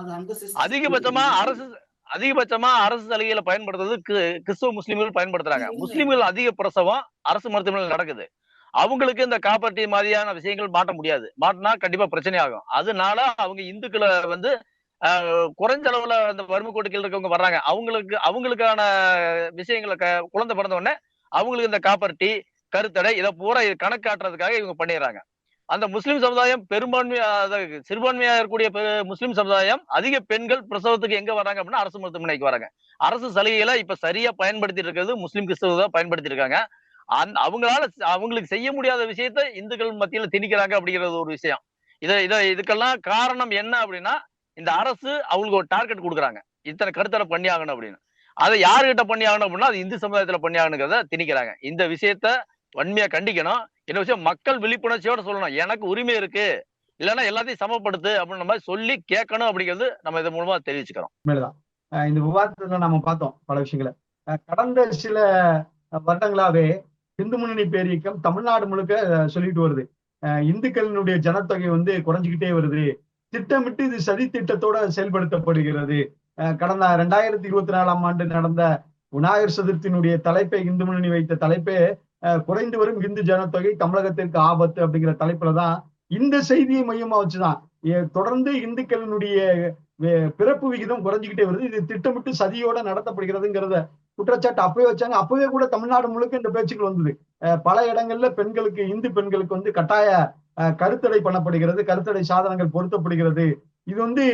C: அதிகபட்சமா அரசு அதிகபட்சமா அரசு சலுகைகளை பயன்படுத்துறது கிறிஸ்துவ முஸ்லிம்கள் பயன்படுத்துறாங்க. முஸ்லிம்கள் அதிக பிரசவம் அரசு மருத்துவமனையில் நடக்குது. அவங்களுக்கு இந்த காப்பர்ட்டி மாதிரியான விஷயங்கள் மாட்ட முடியாது. மாட்டினா கண்டிப்பா பிரச்சனை ஆகும் அதனால அவங்க இந்துக்களை வந்து குறைஞ்ச அளவுல அந்த வறுமை கோட்டுகள் இருக்கவங்க வர்றாங்க. அவங்களுக்கு அவங்களுக்கான விஷயங்களை குழந்தை பிறந்த உடனே அவங்களுக்கு இந்த காப்பர்ட்டி கருத்தடை இதை பூரா கணக்காட்டுறதுக்காக இவங்க பண்ணிடுறாங்க. அந்த முஸ்லிம் சமுதாயம் பெரும்பான்மையா சிறுபான்மையா இருக்கக்கூடிய முஸ்லிம் சமுதாயம் அதிக பெண்கள் பிரசவத்துக்கு எங்க வராங்க அப்படின்னா அரசு மருத்துவமனைக்கு வராங்க. அரசு சலுகைகளை இப்ப சரியா பயன்படுத்தி இருக்கிறது முஸ்லிம் கிறிஸ்தவ தான் பயன்படுத்தி இருக்காங்க அந் அவங்களால அவங்களுக்கு செய்ய முடியாத விஷயத்த இந்துக்கள் மத்தியில திணிக்கிறாங்க அப்படிங்கிறது ஒரு விஷயம். இதை இதை இதுக்கெல்லாம் காரணம் என்ன அப்படின்னா இந்த அரசு அவங்களுக்கு ஒரு டார்கெட் கொடுக்குறாங்க. இத்தனை கருத்தரை பண்ணி ஆகணும் அப்படின்னு. அதை யாருகிட்ட பண்ணி ஆகணும் அப்படின்னா அது இந்து சமுதாயத்துல பண்ணி ஆகணுங்கிறத திணிக்கிறாங்க. இந்த விஷயத்த வன்மையா கண்டிக்கணும். என்ன விஷயம் மக்கள் விழிப்புணர்ச்சியோட சொல்லணும். எனக்கு உரிமை இருக்கு. இல்லைன்னா எல்லாத்தையும் சமப்படுத்து அப்படின்ற மாதிரி சொல்லி கேட்கணும் அப்படிங்கிறது நம்ம இது மூலமா தெரிவிச்சுக்கிறோம்.
A: மேலதான் இந்த விவாதத்துல நம்ம பார்த்தோம் பல விஷயங்களை. கடந்த சில வருடங்களாவே இந்து முன்னணி பேரியக்கம் தமிழ்நாடு முழுக்க சொல்லிட்டு வருது. இந்துக்களினுடைய ஜனத்தொகை வந்து குறைஞ்சிக்கிட்டே வருது. திட்டமிட்டு இது சதி திட்டத்தோட செயல்படுத்தப்படுகிறது. அஹ் கடந்த ரெண்டாயிரத்தி இருபத்தி நாலாம் ஆண்டு நடந்த விநாயகர் சதுர்த்தியினுடைய தலைப்பை இந்து முன்னணி வைத்த தலைப்பே குறைந்து வரும் இந்து ஜனத்தொகை தமிழகத்திற்கு ஆபத்து அப்படிங்கிற தலைப்புல தான் இந்த செய்தியை மையமா வச்சுதான். தொடர்ந்து இந்துக்களினுடைய பிறப்பு விகிதம் குறைஞ்சிக்கிட்டே வருது. இது திட்டமிட்டு சதியோட நடத்தப்படுகிறதுங்கிறத குற்றச்சாட்டு அப்பவே வச்சாங்க. அப்பவே கூட தமிழ்நாடு முழுக்க இந்த பேச்சுக்கள் வந்தது. பல இடங்கள்ல பெண்களுக்கு இந்து பெண்களுக்கு வந்து கட்டாய கருத்தடை பண்ணப்படுகிறது கருத்தடை சாதனங்கள் பொருத்தப்படுகிறது. இது வந்து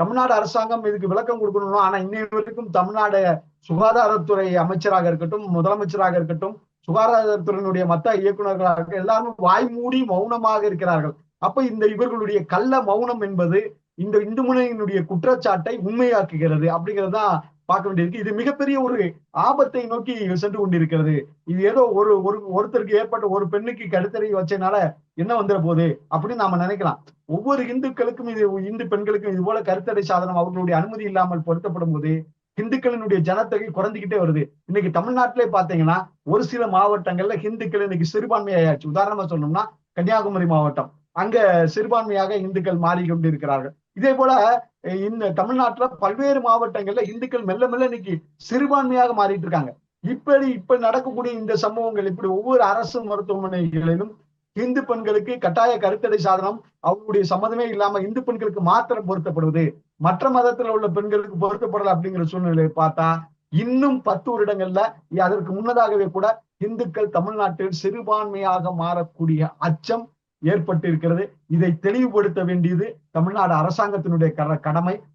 A: தமிழ்நாடு அரசாங்கம் இதுக்கு விளக்கம் கொடுக்கணும் ஆனா இன்னை வரைக்கும் தமிழ்நாடு சுகாதாரத்துறை அமைச்சராக இருக்கட்டும் முதலமைச்சராக இருக்கட்டும் சுகாதாரத்துறையினுடைய மத்த இயக்குநர்களாக எல்லாரும் வாய் மூடி மௌனமாக இருக்கிறார்கள். அப்ப இந்த இவர்களுடைய கள்ள மௌனம் என்பது இந்த இந்து முனையினுடைய குற்றச்சாட்டை உண்மையாக்குகிறது அப்படிங்கிறது தான் பார்க்க வேண்டியிருக்கு. இது மிகப்பெரிய ஒரு ஆபத்தை நோக்கி சென்று கொண்டிருக்கிறது. இது ஏதோ ஒரு ஒரு ஒருத்தருக்கு ஏற்பட்ட ஒரு பெண்ணுக்கு கடுத்தறி வச்சனால என்ன வந்துட போகுது அப்படின்னு நாம நினைக்கலாம். ஒவ்வொரு இந்துக்களுக்கும் இது இந்து பெண்களுக்கும் இது போல கருத்தடை சாதனம் அவர்களுடைய அனுமதி இல்லாமல் பொருத்தப்படும் போது ஹிந்துக்களினுடைய ஜனத்தொகை குறைஞ்சிக்கிட்டே வருது. இன்னைக்கு தமிழ்நாட்டிலே பாத்தீங்கன்னா ஒரு சில மாவட்டங்கள்ல ஹிந்துக்கள் இன்னைக்கு சிறுபான்மையாச்சு உதாரணமா சொல்லணும்னா கன்னியாகுமரி மாவட்டம். அங்க சிறுபான்மையாக இந்துக்கள் மாறிக்கொண்டு இருக்கிறார்கள். இதே போல இந்த தமிழ்நாட்டுல பல்வேறு மாவட்டங்கள்ல இந்துக்கள் மெல்ல மெல்ல இன்னைக்கு சிறுபான்மையாக மாறிட்டு இருக்காங்க. இப்படி இப்ப நடக்கக்கூடிய இந்த சம்பவங்கள் இப்படி ஒவ்வொரு அரசு மருத்துவமனைகளிலும் இந்து பெண்களுக்கு கட்டாய கருத்தடை சாதனம் அவங்களுடைய சம்மதமே இல்லாம இந்து பெண்களுக்கு மாத்திரம் பொருத்தப்படுவது மற்ற மதத்துல உள்ள பெண்களுக்கு பொருத்தப்படல அப்படிங்கிற சூழ்நிலையை பார்த்தா இன்னும் பத்து வருடங்கள்ல அதற்கு முன்னதாகவே கூட இந்துக்கள் தமிழ்நாட்டில் சிறுபான்மையாக மாறக்கூடிய அச்சம் ஏற்பட்டிருக்கிறது. இதை தெளிவுபடுத்த வேண்டியது தமிழ்நாடு அரசாங்கத்தினுடைய கடமை.